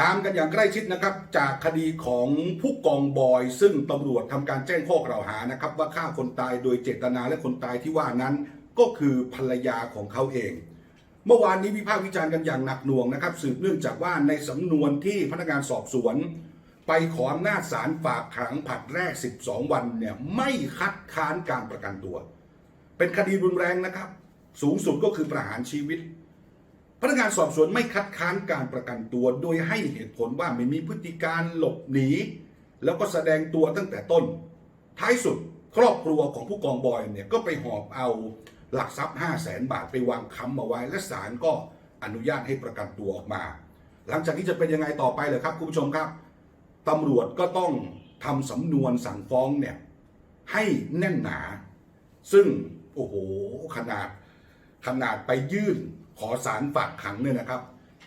ตามกันอย่างใกล้ชิดนะครับ จากคดีของผู้กองบอย ซึ่งตำรวจทำการแจ้งข้อกล่าวหานะครับ ว่าฆ่าคนตายโดยเจตนาและคนตายที่ว่านั้น ก็คือภรรยาของเขาเอง เมื่อวานนี้วิพากษ์วิจารณ์กันอย่างหนักหน่วงนะครับ สืบเนื่องจากว่าในสำนวนที่พนักงานสอบสวน ไปขออำนาจศาลฝากขังผัดแรก 12 วันเนี่ยไม่คัดค้านการประกันตัว เป็นคดีรุนแรงนะครับ สูงสุดก็คือประหารชีวิต พนักงานสอบสวนไม่คัดค้านการประกันตัว โดยให้เหตุผลว่าไม่มีพฤติการหลบหนี แล้วก็แสดงตัวตั้งแต่ต้น ท้ายสุดครอบครัวของผู้กองบอยเนี่ยก็ไปหอบเอาหลักทรัพย์ 5 0 0แสนบาทไปวางค้ำเอาไว้ และศาลก็อนุญาตให้ประกันตัวออกมา หลังจากนี้จะเป็นยังไงต่อไปเหรอครับคุณผู้ชมครับตำรวจก็ต้องทำสำนวนสั่งฟ้องเนี่ยให้แน่นหนา ซึ่งโอ้โหขนาด ขนาดไปยื่นขอสารฝากขังเนี่ยนะครับ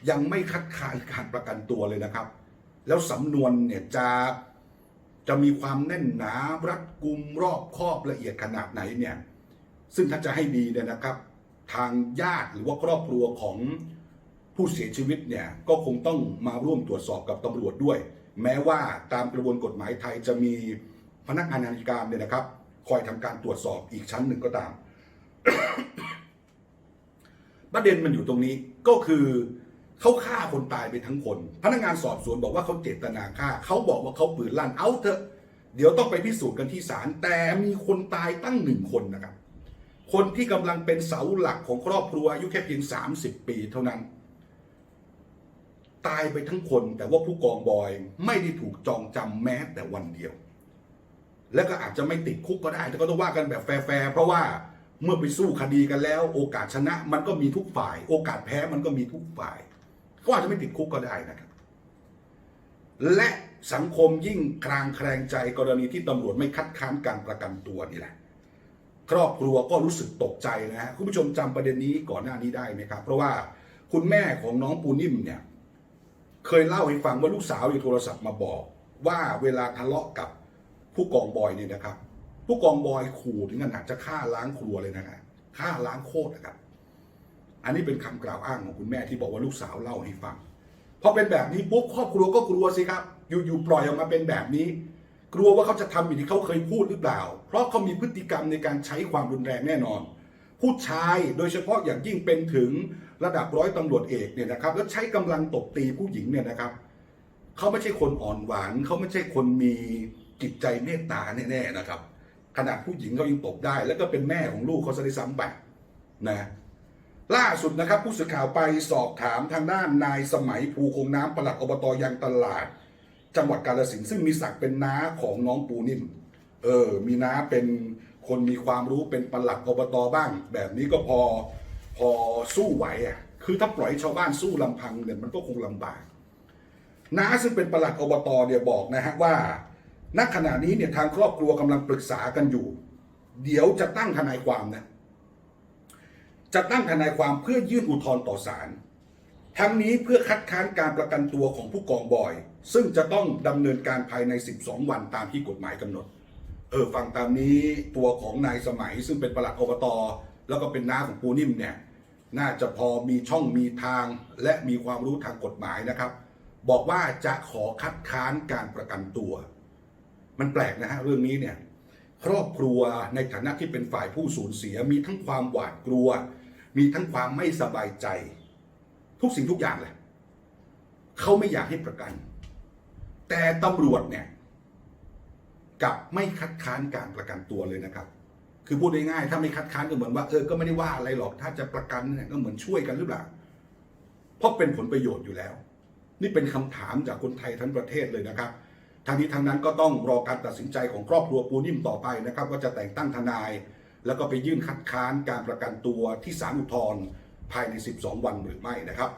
ยังไม่คัดค้านการประกันตัวเลยนะครับ แล้วสำนวนเนี่ยจะจะมีความแน่นหนารัดกุมรอบครอบละเอียดขนาดไหนเนี่ยซึ่งถ้าจะให้ดีเนี่ยนะครับ ทางญาติหรือว่าครอบครัวของผู้เสียชีวิตเนี่ยก็คงต้องมาร่วมตรวจสอบกับตำรวจด้วย แม้ว่าตามกระบวนกฎหมายไทยจะมีพนักงานอัยการเนี่ยนะครับ คอยทำการตรวจสอบอีกชั้นหนึ่งก็ตาม ประเด็นมันอยู่ตรงนี้ก็คือเขาฆ่าคนตายไปทั้งคน พนักงานสอบสวนบอกว่าเขาเจตนาฆ่าเขาบอกว่าเขาปืนลั่นเอาเถอะ เดี๋ยวต้องไปพิสูจน์กันที่ศาลแต่มีคนตายตั้งหนึ่งคนนะครับ คนที่กำลังเป็นเสาหลักของครอบครัวอายุแค่เพียง 30 ปีเท่านั้น ตายไปทั้งคนแต่ว่าผู้กองบอยไม่ได้ถูกจองจำแม้แต่วันเดียว แล้วก็อาจจะไม่ติดคุกก็ได้แต่ก็ต้องว่ากันแบบแฟร์ๆเพราะว่า เมื่อไปสู้คดีกันแล้ว โอกาสชนะมันก็มีทุกฝ่าย โอกาสแพ้มันก็มีทุกฝ่าย ก็อาจจะไม่ติดคุกก็ได้นะครับ และสังคมยิ่งคลางแคลงใจกรณีที่ตำรวจไม่คัดค้านการประกันตัวนี่แหละ ครอบครัวก็รู้สึกตกใจนะฮะคุณผู้ชมจำประเด็นนี้ก่อนหน้านี้ได้ไหมครับ เพราะว่าคุณแม่ของน้องปูนิ่มเนี่ยเคยเล่าให้ฟังว่าลูกสาวอยู่โทรศัพท์มาบอก ว่าเวลาทะเลาะกับผู้กองบอยเนี่ยนะครับ ผู้กองบอยขู่ถึงขนาดจะฆ่าล้างครัวเลยนะครับฆ่าล้างโคตรนะครับ อันนี้เป็นคำกล่าวอ้างของคุณแม่ที่บอกว่าลูกสาวเล่าให้ฟังพอเป็นแบบนี้ปุ๊บครอบครัวก็กลัวสิครับ อยู่ๆปล่อยออกมาเป็นแบบนี้ กลัวว่าเขาจะทำอย่างที่เขาเคยพูดหรือเปล่า เพราะเขามีพฤติกรรมในการใช้ความรุนแรงแน่นอน ผู้ชายโดยเฉพาะอย่างยิ่งเป็นถึงระดับร้อยตำรวจเอกเนี่ยนะครับ แล้วใช้กำลังตบตีผู้หญิงเนี่ยนะครับเขาไม่ใช่คนอ่อนหวานเขาไม่ใช่คนมีจิตใจเมตตาแน่ๆนะครับ ขนาดผู้หญิงเขายังตบได้ แล้วก็เป็นแม่ของลูกเขาซะด้วยซ้ำไปนะล่าสุดนะครับ ผู้สื่อข่าวไปสอบถามทางด้านนายสมัยภูคงน้ำปลัดอบตยางตลาด จังหวัดกาฬสินธุ์ซึ่งมีศักดิ์เป็นน้าของน้องปูนิ่มเออ มีน้าเป็นคนมีความรู้เป็นปลัดอบตบ้าง แบบนี้ก็พอพอสู้ไหวอะคือถ้าปล่อยชาวบ้านสู้ลำพังเนี่ยมันก็คงลำบากน้าซึ่งเป็นปลัดอบตเนี่ยบอกนะฮะว่า ณขณะนี้เนี่ยทางครอบครัวกำลังปรึกษากันอยู่ เดี๋ยวจะตั้งทนายความนะจะตั้งทนายความเพื่อยื่นอุทธรณ์ต่อศาลทั้งนี้เพื่อคัดค้านการประกันตัวของผู้กองบอย ซึ่งจะต้องดำเนินการภายใน 12 วันตามที่กฎหมายกำหนด เออฟังตามนี้ตัวของนายสมัย ซึ่งเป็นประหลัดอบตแล้วก็เป็นน้าของปูนิ่มเนี่ยน่าจะพอมีช่องมีทางและมีความรู้ทางกฎหมายนะครับ บอกว่าจะขอคัดค้านการประกันตัว มันแปลกนะฮะเรื่องนี้เนี่ยครอบครัวในฐานะที่เป็นฝ่ายผู้สูญเสีย มีทั้งความหวาดกลัว มีทั้งความไม่สบายใจ ทุกสิ่งทุกอย่างเลยเขาไม่อยากให้ประกัน แต่ตำรวจเนี่ยกับไม่คัดค้านการประกันตัวเลยนะครับ คือพูดง่ายๆถ้าไม่คัดค้านก็เหมือนว่าเออก็ไม่ได้ว่าอะไรหรอกถ้าจะประกันเนี่ยก็เหมือนช่วยกันหรือเปล่าเพราะเป็นผลประโยชน์อยู่แล้ว นี่เป็นคำถามจากคนไทยทั้งประเทศเลยนะครับ ทั้งนี้ทั้งนั้นก็ต้องรอการตัดสินใจของครอบครัวปูนิ่มต่อไปนะครับว่าจะแต่งตั้งทนาย แล้วก็ไปยื่นคัดค้านการประกันตัวที่ศาลอุทธรณ์ภายใน 12 วันหรือไม่นะครับ